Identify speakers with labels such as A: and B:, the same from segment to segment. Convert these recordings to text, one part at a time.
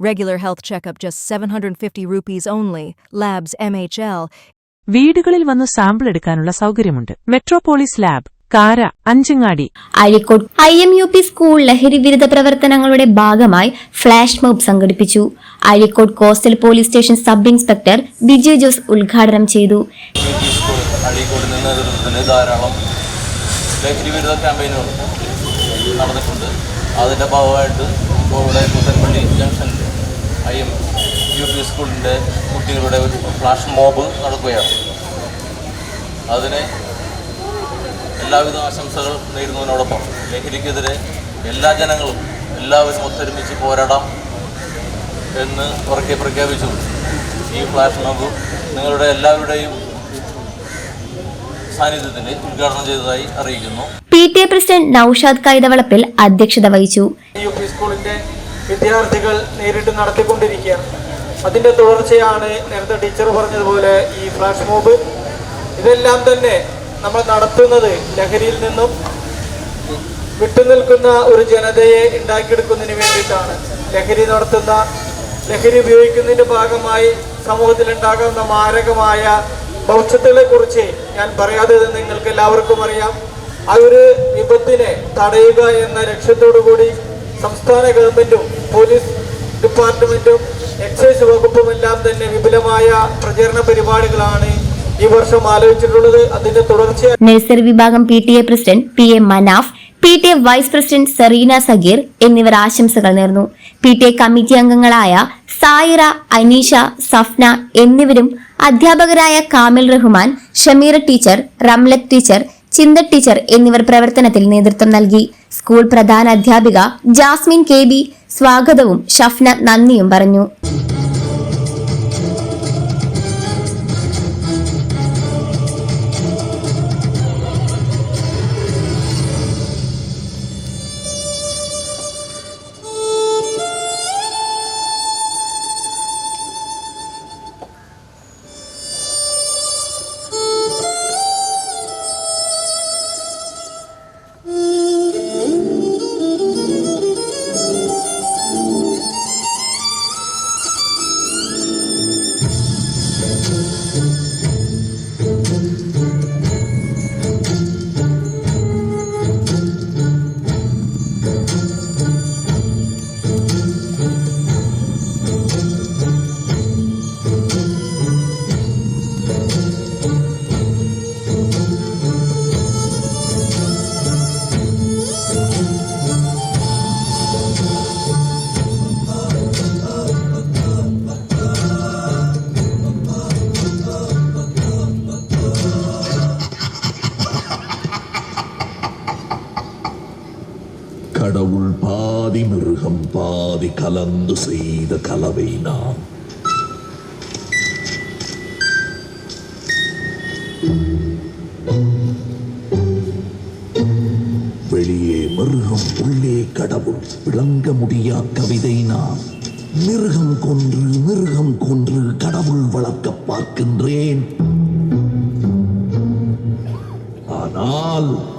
A: Regular health checkup just 750 rupees only. Labs MHL.
B: വീടുകളിൽ വന്ന് sample എടുക്കാനുള്ള സൗകര്യമുണ്ട്. Metropolis lab Kara Anchangadi.
C: Azhikode I M U P school ലഹരി വിരുദ്ധ പ്രവർത്തനങ്ങളുടെ ഭാഗമായി ഫ്ലാഷ് മോബ് സംഘടിപ്പിച്ചു. Azhikode coastal police station sub inspector Biju Jose ഉദ്ഘാടനം ചെയ്തു.
D: അതിന്റെ ധാരാളം ലഹരി വിരുദ്ധ ക്യാമ്പയിനുകൾ നടന്നിട്ടുണ്ട്. ഭാഗമായിട്ട് ഇപ്പോൾ ഇവിടെ പുത്തൻപള്ളി ജംഗ്ഷനിൽ ഐ എം യു പി സ്കൂളിന്റെ കുട്ടികളുടെ ഒരു ഫ്ലാഷ് മോബ് നടക്കുകയാണ്. അതിന് എല്ലാവിധ ആശംസകൾ നേരുന്നതിനോടൊപ്പം ലഹരിക്കെതിരെ എല്ലാ ജനങ്ങളും എല്ലാവരും ഒത്തൊരുമിച്ച് പോരാടാം എന്ന് ഉറക്കെ പ്രഖ്യാപിച്ചു. ഈ ഫ്ലാഷ് മോബ് നിങ്ങളുടെ എല്ലാവരുടെയും സാന്നിധ്യത്തിൽ ഉദ്ഘാടനം ചെയ്തതായി അറിയിക്കുന്നു.
C: P T A president Naushad Kaithavalappil അധ്യക്ഷത വഹിച്ചു.
E: വിദ്യാർത്ഥികൾ നേരിട്ട് നടത്തിക്കൊണ്ടിരിക്കുകയാണ്. അതിന്റെ തുടർച്ചയാണ് നേരത്തെ ടീച്ചർ പറഞ്ഞതുപോലെ ഈ ഫ്ലാഷ് മോബ്. ഇതെല്ലാം തന്നെ നമ്മൾ നടത്തുന്നത് ലഹരിയിൽ നിന്നും വിട്ടുനിൽക്കുന്ന ഒരു ജനതയെ ഉണ്ടാക്കിയെടുക്കുന്നതിന് വേണ്ടിയിട്ടാണ്. ലഹരി നടത്തുന്ന ലഹരി ഉപയോഗിക്കുന്നതിന്റെ ഭാഗമായി സമൂഹത്തിലുണ്ടാകുന്ന മാരകമായ ഭവിഷ്യത്തുകളെ കുറിച്ച് ഞാൻ പറയാതെ നിങ്ങൾക്ക് എല്ലാവർക്കും അറിയാം. ആ ഒരു വിപത്തിനെ തടയുക എന്ന ലക്ഷ്യത്തോടു കൂടി സംസ്ഥാന ഗവൺമെന്റും പോലീസ് ഡിപ്പാർട്ട്മെന്റും എക്സൈസ് വകുപ്പും എല്ലാം തന്നെ വിപുലമായ പ്രചരണ പരിപാടികളാണ് ഈ വർഷം ആലോചിച്ചിട്ടുള്ളത്. അതിന്റെ തുടർച്ചയായി
C: നഴ്സറി വിഭാഗം P T A president P A Manaf P T A vice president Sereena Sagir എന്നിവർ ആശംസകൾ നേർന്നു. പി ടി എ കമ്മിറ്റി അംഗങ്ങളായ സായിറ അനീഷ സഫ്ന എന്നിവരും അധ്യാപകരായ Kamil Rahman Shameer teacher Ramlath teacher Chintha teacher എന്നിവർ പ്രവർത്തനത്തിൽ നേതൃത്വം നൽകി. സ്കൂൾ പ്രധാന അധ്യാപിക ജാസ്മിൻ കെ സ്വാഗതവും ഷഫ്ന നന്ദിയും പറഞ്ഞു.
F: கடவுள் பாதி மிருகம் பாதி கலந்து செய்த கலவை நாம். வெளியே மிருகம் உள்ளே கடவுள். விளங்க முடியா கவிதை நான் மிருகம் கொன்று மிருகம் கொன்று கடவுள் வளர்க்க பார்க்கின்றேன். ஆனால்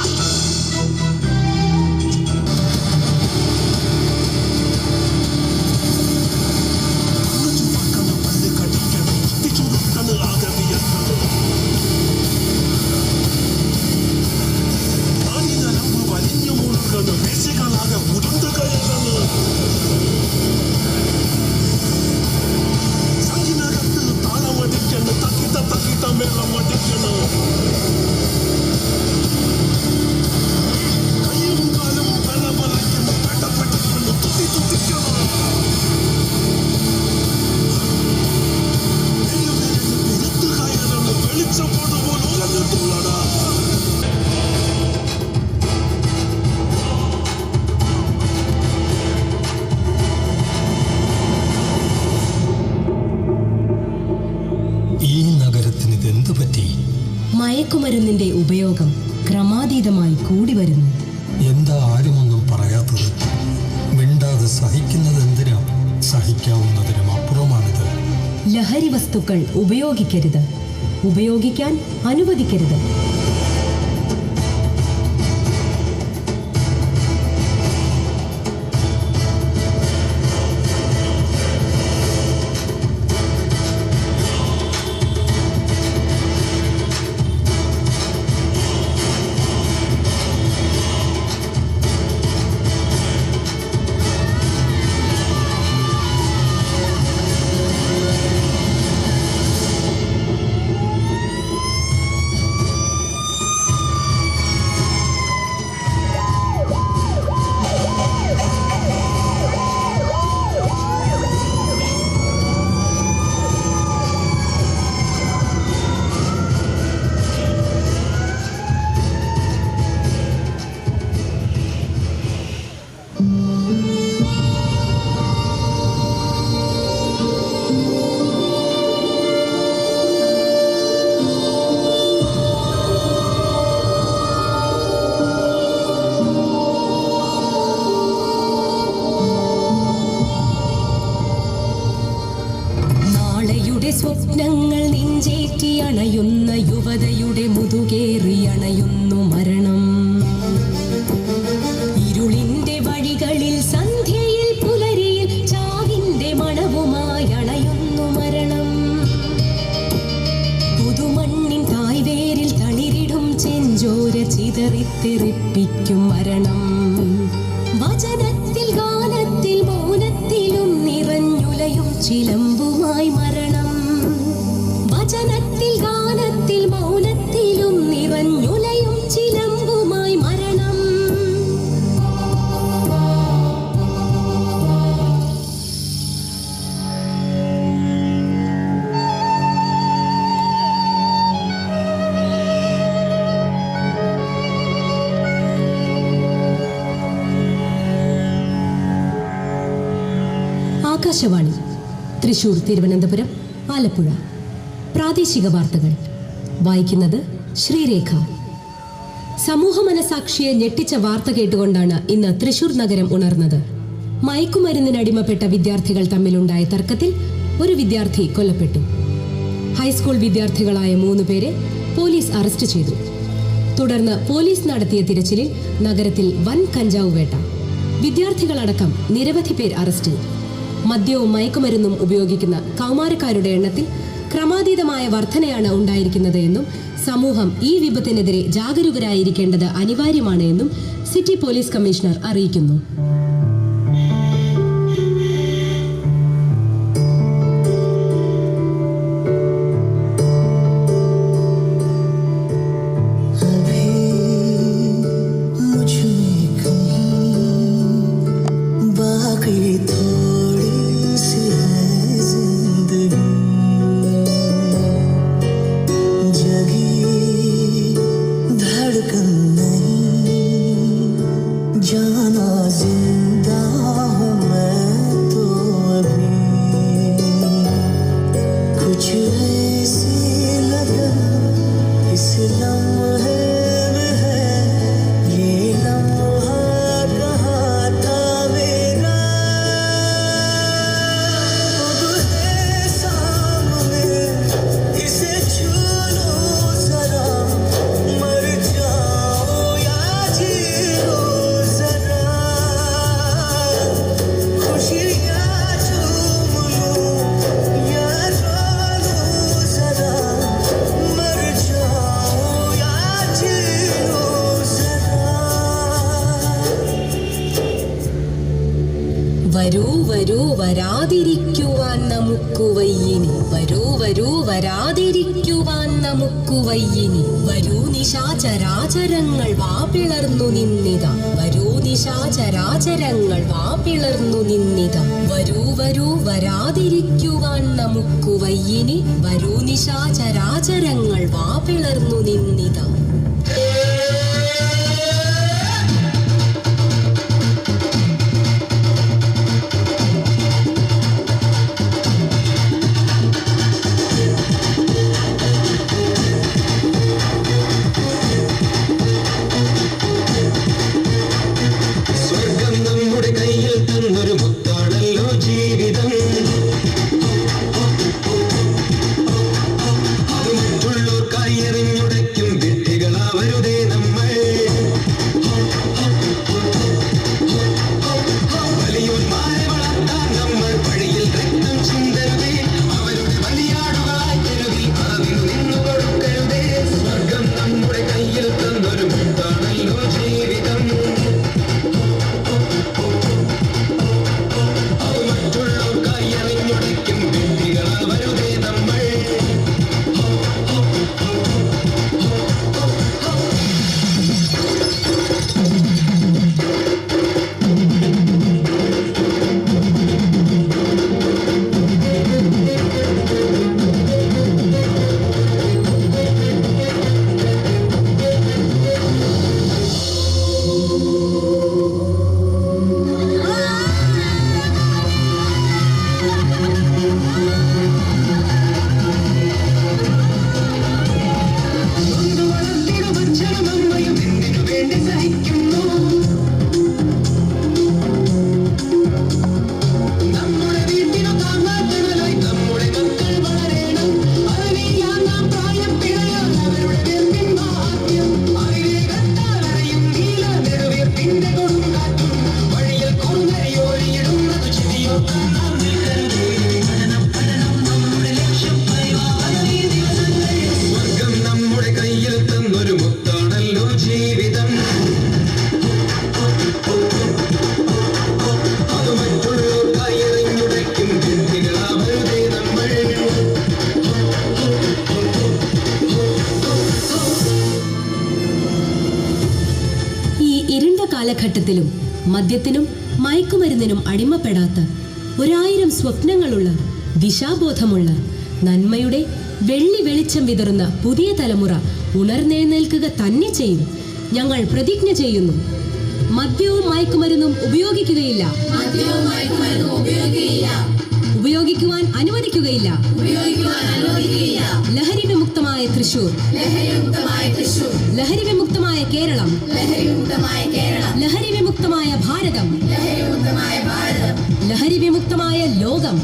G: ഈ നഗരത്തിന് ഇതെന്ത് പറ്റി? മയക്കുമരുന്നിന്റെ ഉപയോഗം ക്രമാതീതമായി കൂടി വരുന്നു.
H: എന്താ ആരുമൊന്നും പറയാത്തത്? മിണ്ടാതെ സഹിക്കുന്നത് എന്തിനാ സഹിക്കാവുന്നതിനും അപ്പുറമാണിത്.
G: ലഹരി വസ്തുക്കൾ ഉപയോഗിക്കരുത്. ഉപയോഗിക്കാൻ അനുവദിക്കരുത്. അണയുന്ന യുവതയുടെ മുതുകേറി അണയുന്നു മരണം. ഇരുളിന്റെ വഴികളിൽ സന്ധ്യയിൽ പുലരിയിൽ ചാവിന്റെ മണവുമായി അണയുന്നു മരണം. പുതുമണ്ണിൻ തായ്വേരിൽ തളിരിടും ചെഞ്ചോര ചിതറിത്തെറിപ്പിക്കും മരണം. വചനത്തിൽ ഗാനത്തിൽ മൗനത്തിലും നിറഞ്ഞുലയും ചിലമ്പുമായി ആകാശവാണി. തൃശൂർ തിരുവനന്തപുരം ആലപ്പുഴ. പ്രാദേശിക വാർത്തകൾ. വായിക്കുന്നത് ശ്രീരേഖ. സമൂഹ മനസാക്ഷിയെ ഞെട്ടിച്ച വാർത്ത കേട്ടുകൊണ്ടാണ് ഇന്ന് തൃശൂർ നഗരം ഉണർന്നത്. മയക്കുമരുന്നിനടിമപ്പെട്ട വിദ്യാർത്ഥികൾ തമ്മിലുണ്ടായ തർക്കത്തിൽ ഒരു വിദ്യാർത്ഥി കൊല്ലപ്പെട്ടു. ഹൈസ്കൂൾ വിദ്യാർത്ഥികളായ മൂന്ന് പേരെ പോലീസ് അറസ്റ്റ് ചെയ്തു. തുടർന്ന് പോലീസ് നടത്തിയ തിരച്ചിലിൽ നഗരത്തിൽ വൻ കഞ്ചാവ് വേട്ട. വിദ്യാർത്ഥികളടക്കം നിരവധി പേർ അറസ്റ്റിൽ മദ്യവും മയക്കുമരുന്നും ഉപയോഗിക്കുന്ന കൗമാരക്കാരുടെ എണ്ണത്തിൽ ക്രമാതീതമായ വർധനയാണ് ഉണ്ടായിരിക്കുന്നത് എന്നും സമൂഹം ഈ വിപത്തിനെതിരെ ജാഗരൂകരായിരിക്കേണ്ടത് അനിവാര്യമാണ് എന്നും സിറ്റി പോലീസ് കമ്മീഷണർ അറിയിക്കുന്നു. cana വരാതിരിക്കുവാൻ നമുക്കു വയ്യിനി. വരൂ നിശാചരാചരങ്ങൾ വാപിളർന്നു നിന്നിത. വരൂ നിശാചരാചരങ്ങൾ വാപിളർന്നു നിന്നിത. വരൂ വരൂ വരാതിരിക്കുവാൻ നമുക്കു വയ്യിനി. വരൂ നിശാചരാചരങ്ങൾ വാപിളർന്നു നിന്നിത. മദ്യത്തിനും മയക്കുമരുന്നിനും അടിമപ്പെടാത്ത ഒരായിരം സ്വപ്നങ്ങളുള്ള ദിശാബോധമുള്ള നന്മയുടെ വെള്ളി വെളിച്ചം വിതറുന്ന പുതിയ തലമുറ ഉണർന്നേൽക്കുക തന്നെ ചെയ്യും. ഞങ്ങൾ പ്രതിജ്ഞ ചെയ്യുന്നു. മദ്യവും മയക്കുമരുന്നും ഉപയോഗിക്കുകയില്ല. ഉപയോഗിക്കുവാൻ അനുവദിക്കുകയില്ല. ലഹരി വിമുക്തമായ തൃശൂർ. ലഹരി വിമുക്തമായ കേരളം. ലഹരി വിമുക്തമായ ഭാരതം. ലഹരി വിമുക്തമായ ലോകം.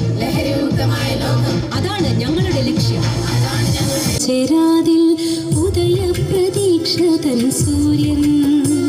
G: അതാണ് ഞങ്ങളുടെ ലക്ഷ്യം. ചേരാതിൽ ഉദയ പ്രതീക്ഷ തൻ സൂര്യൻ.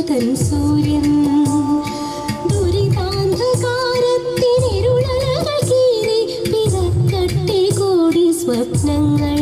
G: തൻ സൂര്യൻ. ദുരിതാന്ധകാരത്തിനിരുളകൾ പിറക്കട്ടെ കൂടി സ്വപ്നങ്ങൾ.